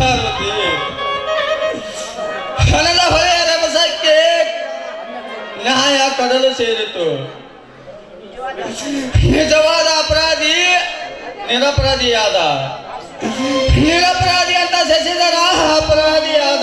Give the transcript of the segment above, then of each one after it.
ಪಾರ್ವತಿ ಹಣದ ಹೊಳೆಯ ರಭಸಕ್ಕೆ ನ್ಯಾಯ ಕಡಲು ಸೇರಿತು. ನಿಜವಾದ ಅಪರಾಧಿ ನಿರಪರಾಧಿಯಾದ. ನಿರಪರಾಧಿ ಅಂತ ಸಸಿದರ ಅಪರಾಧಿಯಾದ.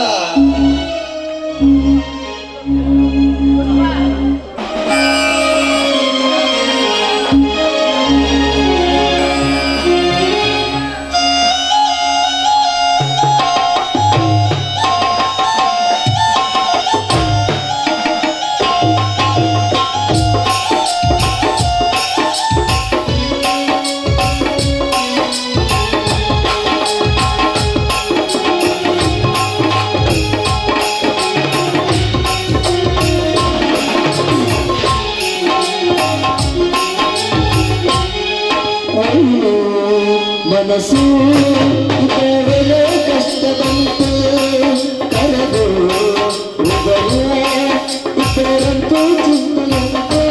ಮನಸ್ಸು ಇತರರ ಕಷ್ಟ ಬಂತು. ಕರೆದು ಹೃದಯ ಇತರಂತೂ ಚಿಂತೆಯಂತೆ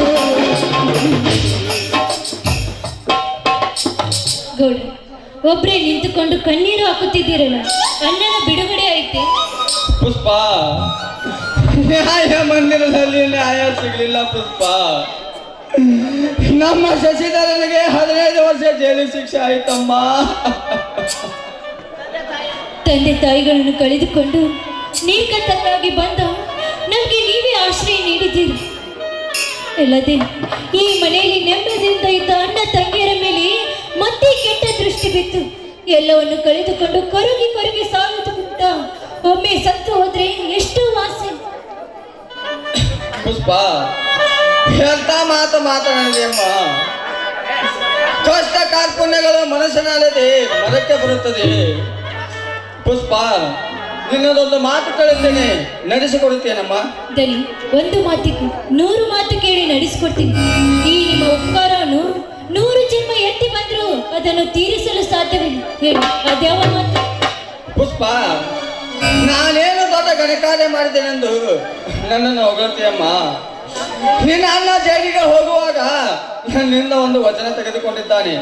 ಗೌಡ ಒಬ್ರೇ ನಿಂತುಕೊಂಡು ಕಣ್ಣೀರು ಹಾಕುತ್ತಿದ್ದೀರಲ್ಲ ಅಣ್ಣನ ಬಿಡುಗಡೆ ಐತೆ ಪುಷ್ಪ. ನ್ಯಾಯ ಮಂದಿರದಲ್ಲಿ ನ್ಯಾಯ ಸಿಗಲಿಲ್ಲ ಪುಷ್ಪ. ನಮ್ಮ ಶಶಿಧರನಿಗೆ ಹದಿನೈದು ವರ್ಷ ಜೈಲು ಶಿಕ್ಷೆ ಆಯ್ತಮ್ಮ. ತಂದೆ ತಾಯಿಗಳನ್ನು ಕಳೆದುಕೊಂಡು ನೀರ್ಕಟ್ಟಕ್ಕಾಗಿ ಬಂದ ನಮಗೆ ನೀವೇ ಆಶ್ರಯ ನೀಡಿದ್ದೀರಿ. ಅಲ್ಲದೆ ಈ ಮನೆಯಲ್ಲಿ ನೆಮ್ಮದಿಯಿಂದ ಇದ್ದ ಅಣ್ಣ ತಂಗಿಯರ ಮೇಲೆ ಮತ್ತೆ ಕೆಟ್ಟ ದೃಷ್ಟಿ ಬಿತ್ತು. ಎಲ್ಲವನ್ನು ಕಳೆದುಕೊಂಡು ಕೊರಗಿ ಕೊರಗಿ ಸಾಗುತ್ತ ಒಮ್ಮೆ ಸತ್ತು ಹೋದ್ರೆ ಎಷ್ಟು ವಾಸಿ. ಪುಷ್ಪ ಎಂತ ಮಾತು ಮಾತನಾಡಿದೆಯಮ್ಮ ಕಷ್ಟ ಕಾರ್ಪುಣ್ಯಗಳು ಮನಸ್ಸಿನಲ್ಲದೆ ಮರಕ್ಕೆ ಬರುತ್ತದೆ. ಪುಷ್ಪ ನಿನ್ನದೊಂದು ಮಾತು ಕೇಳುತ್ತೇನೆ ನಡೆಸಿಕೊಡುತ್ತೇನಮ್ಮ? ದಲಿ ಒಂದು ಮಾತಿಗೆ ನೂರು ಮಾತು ಕೇಳಿ ನಡೆಸಿಕೊಡ್ತೀನಿ. ಈ ನಿಮ್ಮ ಉಪಕಾರವನ್ನು ನೂರು ಜನ್ಮ ಎತ್ತಿ ಬಂದ್ರು ಅದನ್ನು ತೀರಿಸಲು ಸಾಧ್ಯವಿಲ್ಲ. ಹೇಳಿ ಅದ್ಯಾವ ಮಾತು? ಪುಷ್ಪ ನಾನೇನು ದೊಡ್ಡ ಗಣಕಾರ್ಯ ಮಾಡಿದ್ದೇನೆಂದು ನನ್ನನ್ನು ಹೊಗಳ್ತೀಯಮ್ಮ. ನಿನ್ನ ಅಣ್ಣ ಜೈಲಿಗೆ ಹೋಗುವಾಗ ನಿನ್ನ ಒಂದು ವಚನ ತೆಗೆದುಕೊಂಡಿದ್ದಾನೆ.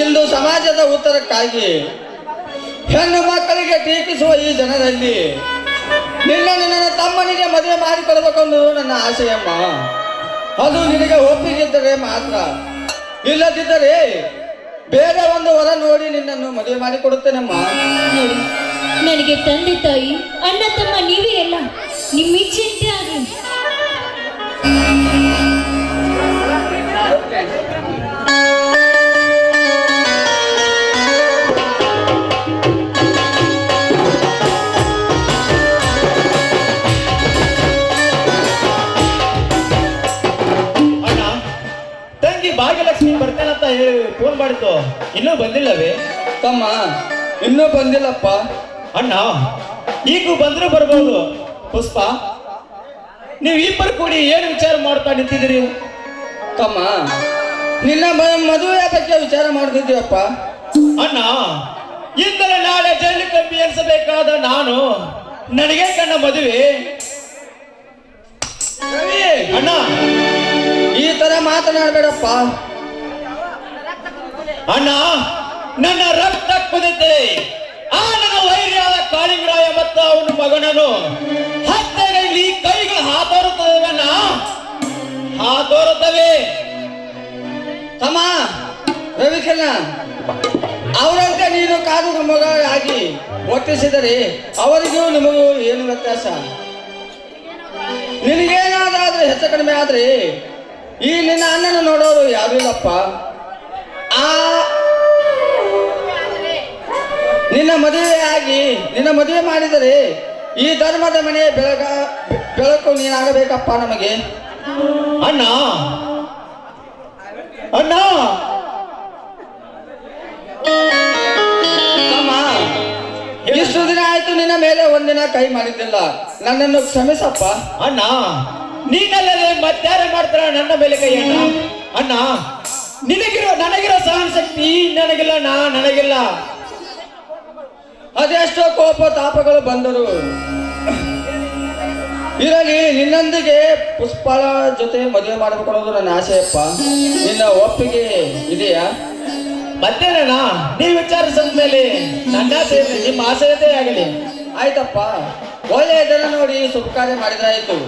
ಇಂದು ಸಮಾಜದ ಉತ್ತರಕ್ಕಾಗಿ ಹೆಣ್ಣು ಮಕ್ಕಳಿಗೆ ಟೀಕಿಸುವ ಈ ಜನರಲ್ಲಿ ನಿನ್ನ ನಿನ್ನ ತಮ್ಮನಿಗೆ ಮದುವೆ ಮಾಡಿಕೊಡಬೇಕೆಂದು ನನ್ನ ಆಸೆಯಮ್ಮ. ಅದು ನಿನಗೆ ಒಪ್ಪಿಗಿದ್ದರೆ ಮಾತ್ರ. ಇಲ್ಲದಿದ್ದರೆ ಬೇರೆ ಒಂದು ಹೊರ ನೋಡಿ ನಿನ್ನನ್ನು ಮದುವೆ ಮಾಡಿಕೊಡುತ್ತೇನಮ್ಮ. ನನಗೆ ತಂದೆ ತಾಯಿ ಅಣ್ಣ ತಮ್ಮ ನೀವೇ ಎಲ್ಲ ನಿಮ್ಮ ಇಚ್ಛೆಯಂತೆ ಆಗಲಿ. ಅಣ್ಣ ತಂಗಿ ಭಾಗ್ಯಲಕ್ಷ್ಮಿ ಬರ್ತೇನಂತ ಹೇಳಿ ಫೋನ್ ಮಾಡಿತ್ತು ಇನ್ನೂ ಬಂದಿಲ್ಲವೇ? ತಮ್ಮ ಇನ್ನೂ ಬಂದಿಲ್ಲಪ್ಪ. ಅಣ್ಣ ಈಗೂ ಬಂದ್ರು ಬರ್ಬೋದು. ಪುಷ್ಪ ನೀವು ಇಬ್ಬರು ಕೂಡಿ ಏನು ವಿಚಾರ ಮಾಡ್ತಾ ನಿಂತಿದ್ದೀರಿ? ತಮ್ಮ ನಿನ್ನ ಮದುವೆ ಬಗ್ಗೆ ವಿಚಾರ ಮಾಡ್ತಿದ್ದೀವಪ್ಪ. ಅಣ್ಣ ಇಂದಲೇ ನಾಳೆ ಜೈಲು ಕಂಬಿ ಎನಿಸಬೇಕಾದ ನಾನು ನನಗೆ ಕಣ್ಣ ಮದುವೆ. ಅಣ್ಣ! ಈ ತರ ಮಾತನಾಡಬೇಡಪ್ಪ. ಅಣ್ಣ ನನ್ನ ರಕ್ತ ಕುದಿತೆ. ಆ ನನ್ನ ಕಾಳಿಂಗರಾಯ ಮತ್ತು ಅವನ ಮಗನನು ಹತ್ತೆಯಲ್ಲಿ ಕೈಗಳು ಹಾತೋರುತ್ತವೆ ಅಣ್ಣ ಹಾತೋರುತ್ತವೆ. ತಮ್ಮ ರವಿಕಲ್ಲ ಅವರಂತೆ ನೀನು ಕಾದು ಮಗ ಆಗಿ ಒಟ್ಟಿಸಿದರೆ ಅವರಿಗೂ ನಿಮಗೂ ಏನು ವ್ಯತ್ಯಾಸ? ನಿನಗೇನಾದ್ರೂ ಹೆಚ್ಚು ಕಡಿಮೆ ಆದ್ರೆ ಈ ನಿನ್ನ ಅಣ್ಣನ ನೋಡೋರು ಯಾರು ಇಲ್ಲಪ್ಪ. ಆ ನಿನ್ನ ಮದುವೆ ಆಗಿ, ನಿನ್ನ ಮದುವೆ ಮಾಡಿದರೆ ಈ ಧರ್ಮದ ಮನೆ ಬೆಳಗ, ಬೆಳಕು ನೀನಾಗಬೇಕಪ್ಪ ನಮಗೆ? ಅಣ್ಣ! ಅಣ್ಣ! ಎಷ್ಟು ದಿನ ಆಯ್ತು ನಿನ್ನ ಮೇಲೆ ಒಂದಿನ ಕೈ ಮಾಡಿದ್ದಿಲ್ಲ. ನನ್ನನ್ನು ಕ್ಷಮಿಸಪ್ಪ. ಅಣ್ಣ! ನೀನಲ್ಲದೆ ಮತ್ತಾರ ಮಾಡ್ತಾರ ನನ್ನ ಮೇಲೆ ಕೈ, ಅಣ್ಣ? ಅಣ್ಣ! ನಿನಗಿರೋ, ನನಗಿರೋ ಸಹನ ಶಕ್ತಿ ನನಗಿಲ್ಲ, ನಾ, ನನಗಿಲ್ಲ. ಅದೆಷ್ಟೋ ಕೋಪ ತಾಪಗಳು ಬಂದರು. ಇರಲಿ, ನಿನ್ನೊಂದಿಗೆ ಪುಷ್ಪಳ ಜೊತೆ ಮದುವೆ ಮಾಡಬೇಕು ನನ್ನ ಆಸೆಯಪ್ಪ ನಿನ್ನ ಒಪ್ಪಿಗೆ ಇದೆಯಾ? ಮತ್ತೇನಣ್ಣ, ನೀವು ವಿಚಾರಿಸಿದ ಮೇಲೆ ನನ್ನ ಆಸೆ ನಿಮ್ಮ ಆಸೆಯದೇ ಆಗಲಿ. ಆಯ್ತಪ್ಪ, ಒಳ್ಳೆಯ ಜನ ನೋಡಿ ಶುಭ ಕಾರ್ಯ ಮಾಡಿದ್ರಾಯ್ತು.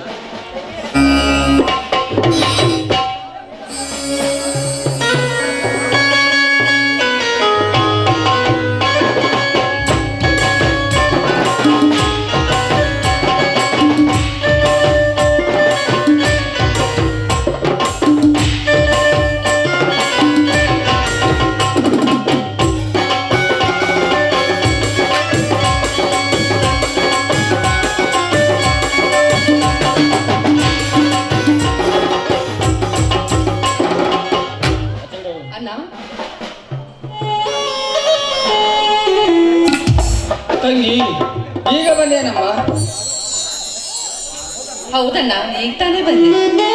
ತಂಗಿ ಈಗ ಬಂದೇನಮ್ಮ? ಹೌದಣ್ಣ ಈಗ ತಾನೇ ಬಂದೆ.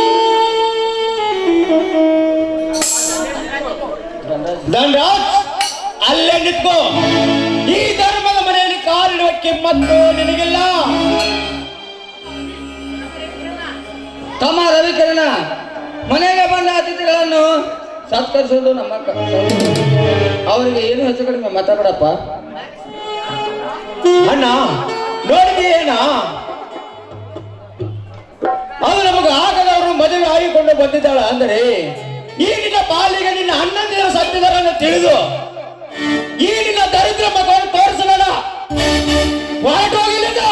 ದಂಡರಾಜ್ ಅಲ್ಲೇ ನಿಂತ್ಕೋ. ಈ ಧರ್ಮದ ಮನೆಯಲ್ಲಿ ಕಾಲಿಡುವ ಮತ್ತು ನಿನಗಿಲ್ಲ. ತಮ್ಮ ರವಿಕಿರಣ ಮನೆಗೆ ಬಂದ ಅತಿಥಿಗಳನ್ನು ಸತ್ಕರಿಸೋದು ನಮ್ಮ ಅವರಿಗೆ ಏನು ಹೆಚ್ಚು ಕಡಿಮೆ ಮಾತಾಡಪ್ಪ ಅಣ್ಣ ನೋಡಿದೆಯೇನ ಅದು ನಮಗೆ ಆಗದವರು ಮದುವೆ ಆಗಿಕೊಂಡು ಬಂದಿದ್ದಾಳ ಅಂದ್ರೆ ಈ ನಿನ್ನ ಪಾಲಿಗೆ ನಿನ್ನ ಅಣ್ಣಂದಿರ ಸತ್ತಿದಾರ ತಿಳಿದು ಈ ನಿನ್ನ ದರಿದ್ರ ಮಗವನ್ನು ತೋರಿಸಲಲ್ಲ ಹೊರಟೋಗಿಲ್ಲಿಂದ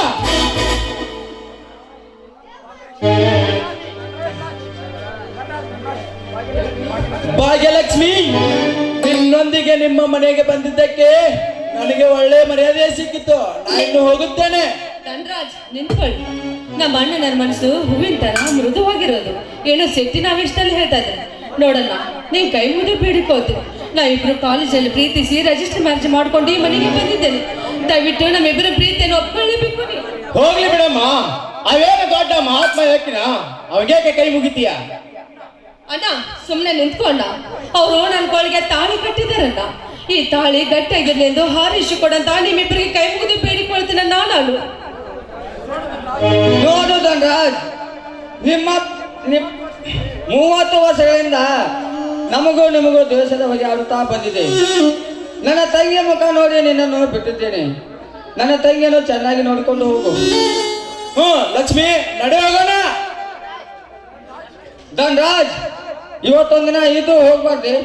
ಭಾಗ್ಯಲಕ್ಷ್ಮಿ ನಿನ್ನೊಂದಿಗೆ ನಿಮ್ಮ ಮನೆಗೆ ಬಂದಿದ್ದಕ್ಕೆ ನನಗೆ ಒಳ್ಳೆ ಮರ್ಯಾದೆ ಸಿಕ್ಕಿತ್ತು ನಾನು ಹೋಗುತ್ತೇನೆ. ಧನ್ರಾಜ್ ನಿಂತ್ಕೊಳ್ಳಿ. ನಮ್ಮ ಅಣ್ಣನ ಮನಸ್ಸು ಹೂವಿನ ತರ ಮೃದುವಾಗಿರೋದು. ಏನೋ ಸೆಟ್ಟಿ ನಾವಿಷ್ಟಲ್ಲಿ ಹೇಳ್ತಾ ಇದ್ದಾರೆ. ನೋಡಣ್ಣ ನೀನ್ ಕೈ ಮುಗಿ ನಾ ನಾವಿಬ್ರು ಕಾಲೇಜಲ್ಲಿ ಪ್ರೀತಿಸಿ ರಿಜಿಸ್ಟರ್ ಮ್ಯಾರೇಜ್ ಮಾಡ್ಕೊಂಡು ಈ ಮನೆಗೆ ಬಂದಿದ್ದೇನೆ. ದಯವಿಟ್ಟು ನಮ್ಮಿಬ್ಬರ ಪ್ರೀತಿಯನ್ನು ಒಪ್ಕೊಳ್ಳೇಬೇಕು ನೀವು. ಹೋಗ್ಲಿ ಬಿಡಮ್ಮ. ಅವೇನು ದೊಡ್ಡ ಮಹಾತ್ಮ ಯಾಕಿನ ಅವಾಗ ಕೈ ಮುಗಿತೀಯ? ಅಣ್ಣ ಸುಮ್ಮನೆ ನಿಂತ್ಕೊಂಡ. ಅವರು ನನ್ನ ಕೋಳಿಗೆ ತಾಳಿ ಕಟ್ಟಿದಾರಣ್ಣ. ಈ ತಾಳಿ ಗಟ್ಟಿಯಾಗಿರ್ಲಿ ಎಂದು ಹಾರಿಸಿ ಕೊಡಂತ ನಿಮ್ಮಿಬ್ಬರಿಗೆ ಕೈ ಮುಗಿದು ಬೇಡಿಕೊಳ್ತೀನ ನಾನು ನೋಡು ಧನರಾಜ್ ನಿಮ್ಮ ನಿಮ್ ಮೂವತ್ತು ವರ್ಷಗಳಿಂದ ನಮಗೂ ನಿಮಗೂ ದ್ವೇಷದ ಬಗ್ಗೆ ಆಡುತ್ತಾ ಬಂದಿದೆ. ನನ್ನ ತಂಗಿಯ ಮುಖ ನೋಡಿ ನಿನ್ನನ್ನು ಬಿಟ್ಟಿದ್ದೇನೆ. ನನ್ನ ತಂಗಿಯನ್ನು ಚೆನ್ನಾಗಿ ನೋಡಿಕೊಂಡು ಹೋಗು. ಹ್ಮ್ ಲಕ್ಷ್ಮಿ ನಡೆ ಹೋಗೋಣ. ಧನರಾಜ್ ಇವತ್ತೊಂದಿನ ಇದು ಹೋಗ್ಬಾರ್ದೆ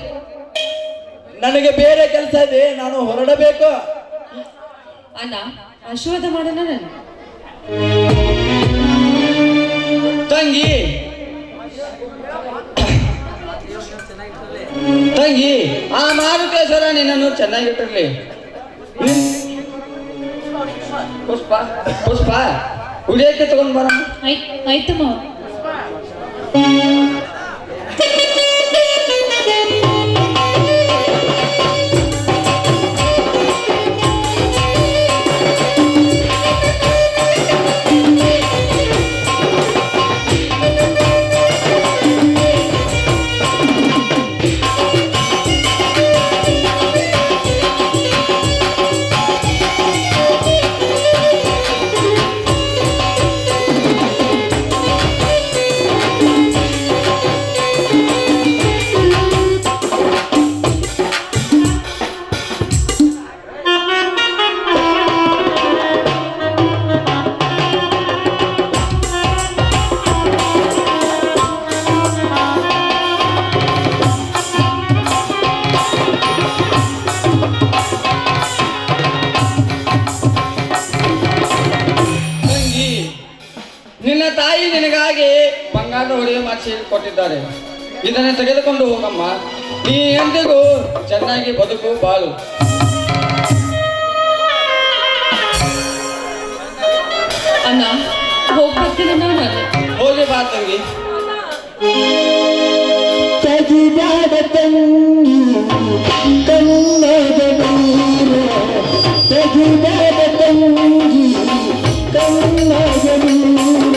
ನನಗೆ ಬೇರೆ ಕೆಲಸ ಇದೆ ನಾನು ಹೊರಡಬೇಕು. ಅಣ್ಣ ಆಶೀರ್ವಾದ ಮಾಡೋಣ ನಾನು. ತಂಗಿ. ತಂಗಿ ಆ ಮಾರುಕೇಶ್ವರ ನಿನ್ನನ್ನು ಚೆನ್ನಾಗಿಟ್ಟಿರ್ಲಿ. ನಿನ್- ಪುಷ್ಪ ಪುಷ್ಪ ಉಳಿಯಕ್ಕೆ ತಗೊಂಡ್ ಬರ. ಆಯ್ತು ಆಯ್ತು ಮಾವ ಕೊಟ್ಟಿದ್ದಾರೆ. ಇದನ್ನು ತೆಗೆದುಕೊಂಡು ಹೋಗಮ್ಮ. ನೀ ಎಂದಿಗೂ ಚೆನ್ನಾಗಿ ಬದುಕು ಬಾಳು. ಅಣ್ಣ ಹೋಗ್ಬರ್ತೀನಿ ನಾನು ಹೋಗಿ ಬಾ ತಂಗಿ. ತಗಿದಾದ ತಂಗಿ ನೀರ. ಕಣ್ಣಾಗ ನೀರ.